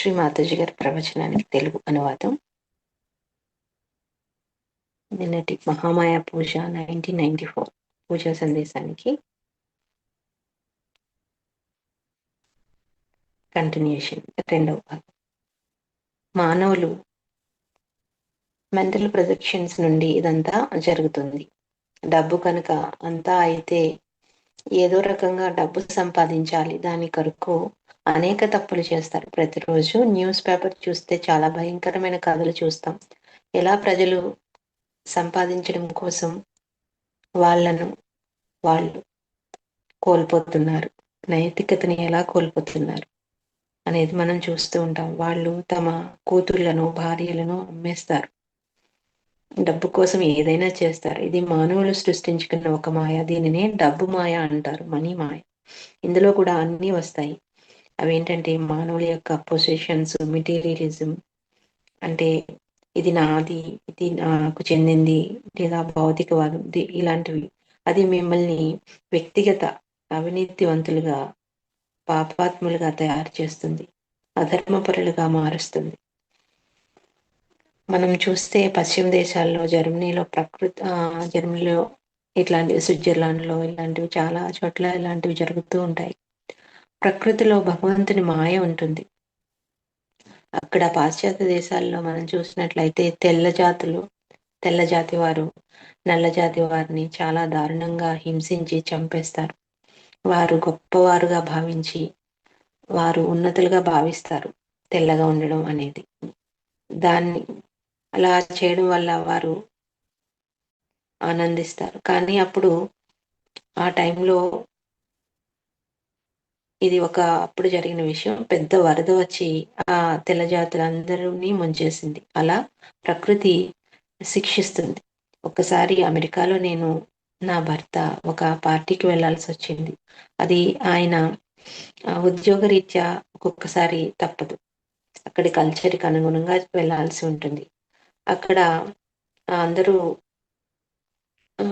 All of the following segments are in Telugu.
శ్రీ మాతాజీ గారి ప్రవచనానికి తెలుగు అనువాదం. నిన్నటి మహామాయ పూజ నైన్టీన్ నైన్టీ ఫోర్ పూజా సందేశానికి కంటిన్యూషన్ రెండవ భాగం. మానవులు మెంటల్ ప్రొజెక్షన్స్ నుండి ఇదంతా జరుగుతుంది. డబ్బు కనుక అంతా అయితే ఏదో రకంగా డబ్బు సంపాదించాలి దాని కొరకు అనేక తప్పులు చేస్తారు. ప్రతిరోజు న్యూస్ పేపర్ చూస్తే చాలా భయంకరమైన కథలు చూస్తాం. ఎలా ప్రజలు సంపాదించడం కోసం వాళ్ళను వాళ్ళు కోల్పోతున్నారు. నైతికతని ఎలా కోల్పోతున్నారు అనేది మనం చూస్తూ ఉంటాం. వాళ్ళు తమ కూతుర్లను భార్యలను అమ్మేస్తారు. డబ్బు కోసం ఏదైనా చేస్తారు. ఇది మానవులు సృష్టించుకున్న ఒక మాయ. దీనినే డబ్బు మాయ అంటారు. మనీ మాయ. ఇందులో కూడా అన్నీ వస్తాయి. అవేంటంటే మానవుల యొక్క పొజిషన్స్ మెటీరియలిజం అంటే ఇది నాది ఇది నాకు చెందింది లేదా భౌతికవాదం ఇలాంటివి. అది మిమ్మల్ని వ్యక్తిగత అవినీతివంతులుగా పాపాత్ములుగా తయారు చేస్తుంది అధర్మపరులుగా మారుస్తుంది. మనం చూస్తే పశ్చిమ దేశాల్లో జర్మనీలో ప్రకృతి జర్మనీలో ఇట్లాంటివి స్విట్జర్లాండ్లో ఇలాంటివి చాలా చోట్ల ఇలాంటివి జరుగుతూ ఉంటాయి. ప్రకృతిలో భగవంతుని మాయ ఉంటుంది. అక్కడ పాశ్చాత్య దేశాల్లో మనం చూసినట్లయితే తెల్ల జాతులు తెల్ల జాతి వారు నల్ల జాతి వారిని చాలా దారుణంగా హింసించి చంపేస్తారు. వారు గొప్పవారుగా భావించి వారు ఉన్నతులుగా భావిస్తారు తెల్లగా ఉండడం అనేది. దాన్ని అలా చేయడం వల్ల వారు ఆనందిస్తారు. కానీ అప్పుడు ఆ టైంలో ఇది ఒక అప్పుడు జరిగిన విషయం. పెద్ద వరద వచ్చి ఆ తెల్ల జాతులందరినీ ముంచేసింది. అలా ప్రకృతి శిక్షిస్తుంది. ఒకసారి అమెరికాలో నేను నా భర్త ఒక పార్టీకి వెళ్ళాల్సి వచ్చింది. అది ఆయన ఉద్యోగరీత్యా ఒక్కొక్కసారి తప్పదు. అక్కడి కల్చర్కి అనుగుణంగా వెళ్ళాల్సి ఉంటుంది. అక్కడ అందరూ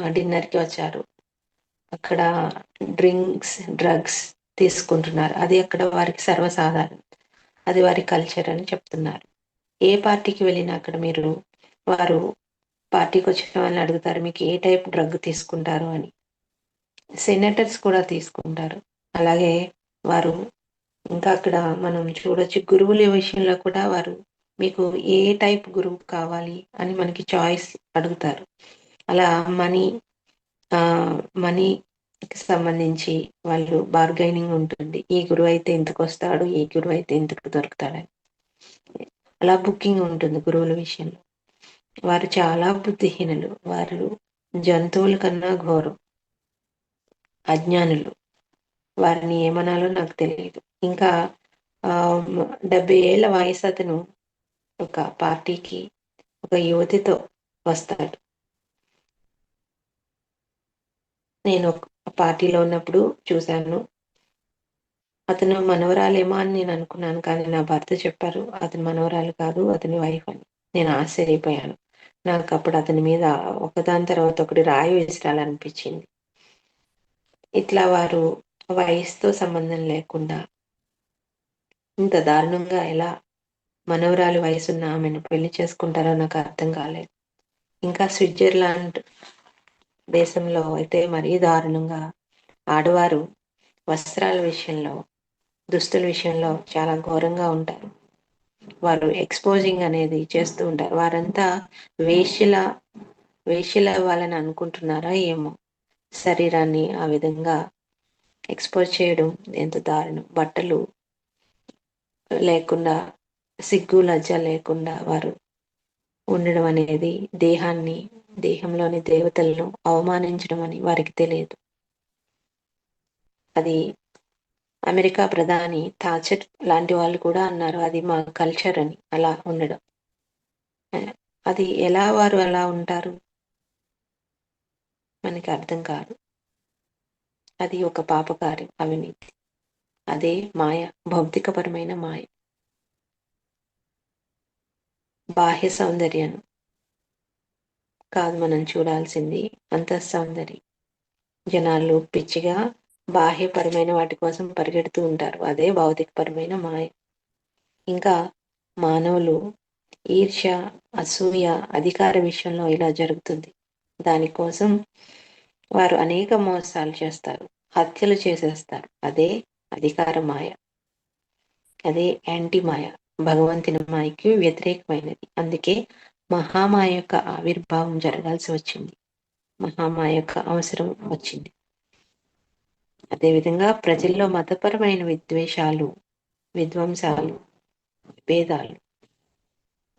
డిన్నర్కి వచ్చారు. అక్కడ డ్రింక్స్ డ్రగ్స్ తీసుకుంటున్నారు. అది అక్కడ వారికి సర్వసాధారణం. అది వారి కల్చర్ అని చెప్తున్నారు. ఏ పార్టీకి వెళ్ళినా అక్కడ మీరు వారు పార్టీకి వచ్చిన వాళ్ళని అడుగుతారు మీకు ఏ టైప్ డ్రగ్ తీసుకుంటారు? అని. సెనేటర్స్ కూడా తీసుకుంటారు. అలాగే వారు ఇంకా అక్కడ మనం చూడొచ్చు గురువుల విషయంలో కూడా వారు మీకు ఏ టైప్ గురువు కావాలి అని మనకి చాయిస్ అడుగుతారు. అలా మనీ మనీ సంబంధించి వాళ్ళు బార్గైనింగ్ ఉంటుంది. ఈ గురువు అయితే ఇంతకు వస్తాడు ఈ గురువు అయితే ఇంతకు దొరుకుతాడని అలా బుకింగ్ ఉంటుంది గురువుల విషయంలో. వారు చాలా బుద్ధిహీనులు. వారు జంతువుల కన్నా ఘోరం. అజ్ఞానులు. వారిని ఏమనాలో నాకు తెలియదు. ఇంకా డెబ్బై ఏళ్ళ వయసు అతను ఒక పార్టీకి ఒక యువతితో వస్తాడు. నేను పార్టీలో ఉన్నప్పుడు చూశాను. అతను మనవరాలేమో అని నేను అనుకున్నాను కానీ నా భర్త చెప్పారు అతని మనవరాలు కాదు అతని వైఫ్ అని. నేను ఆశ్చర్యపోయాను. నాకు అప్పుడు అతని మీద ఒకదాని తర్వాత ఒకటి రాయి విసిరాలనిపించింది. ఇట్లా వారు వయసుతో సంబంధం లేకుండా ఇంత దారుణంగా ఎలా మనవరాలు వయసున్న ఆమెను పెళ్ళి చేసుకుంటారో నాకు అర్థం కాలేదు. ఇంకా స్విట్జర్లాండ్ దేశంలో అయితే మరీ దారుణంగా ఆడవారు వస్త్రాల విషయంలో దుస్తుల విషయంలో చాలా ఘోరంగా ఉంటారు. వారు ఎక్స్పోజింగ్ అనేది చేస్తూ ఉంటారు. వారంతా వేష్యల వేష్యల వాళ్ళని అనుకుంటున్నారా ఏమో. శరీరాన్ని ఆ విధంగా ఎక్స్పోజ్ చేయడం ఎంత దారుణం. బట్టలు లేకుండా సిగ్గు లజ్జ లేకుండా వారు ఉండడం అనేది దేహాన్ని దేహంలోని దేవతలను అవమానించడం అని వారికి తెలియదు. అది అమెరికా ప్రధాని థాచర్ లాంటి వాళ్ళు కూడా అన్నారు. అది మా కల్చర్ అని అలా ఉండడం. అది ఎలా వారు అలా ఉంటారు? మనకి అర్థం కాదు. అది ఒక పాపకార్యం అవినీతి. అదే మాయ భౌతికపరమైన మాయ. బాహ్య సౌందర్యం. కాదు మనం చూడాల్సింది అంత సౌందర్యం. జనాలు పిచ్చిగా బాహ్యపరమైన వాటి కోసం పరిగెడుతూ ఉంటారు. అదే భౌతికపరమైన మాయ. ఇంకా మానవులు ఈర్ష్య అసూయ అధికార విషయంలో ఇలా జరుగుతుంది. దానికోసం వారు అనేక మోసాలు చేస్తారు. హత్యలు చేసేస్తారు. అదే అధికార మాయ. అదే యాంటీ మాయ. భగవంతుని అమ్మాయికి వ్యతిరేకమైనది. అందుకే మహామాయ యొక్క ఆవిర్భావం జరగాల్సి వచ్చింది. మహామాయ యొక్క అవసరం వచ్చింది. అదేవిధంగా ప్రజల్లో మతపరమైన విద్వేషాలు విధ్వంసాలు భేదాలు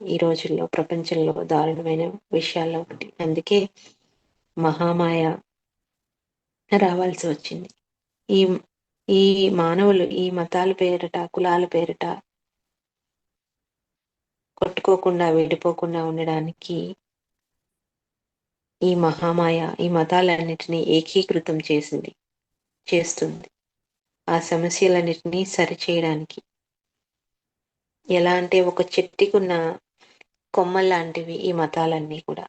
ఈ రోజుల్లో ప్రపంచంలో దారుణమైన విషయాల్లో ఒకటి. అందుకే మహామాయ రావాల్సి వచ్చింది. ఈ ఈ మానవులు ఈ మతాల పేరిట కులాల పేరిట కొట్టుకోకుండా విడిపోకుండా ఉండడానికి ఈ మహామాయ ఈ మతాలన్నిటినీ ఏకీకృతం చేసింది చేస్తుంది. ఆ సమస్యలన్నిటినీ సరిచేయడానికి. ఎలా అంటే ఒక చెట్టుకున్న కొమ్మ లాంటివి ఈ మతాలన్నీ కూడా.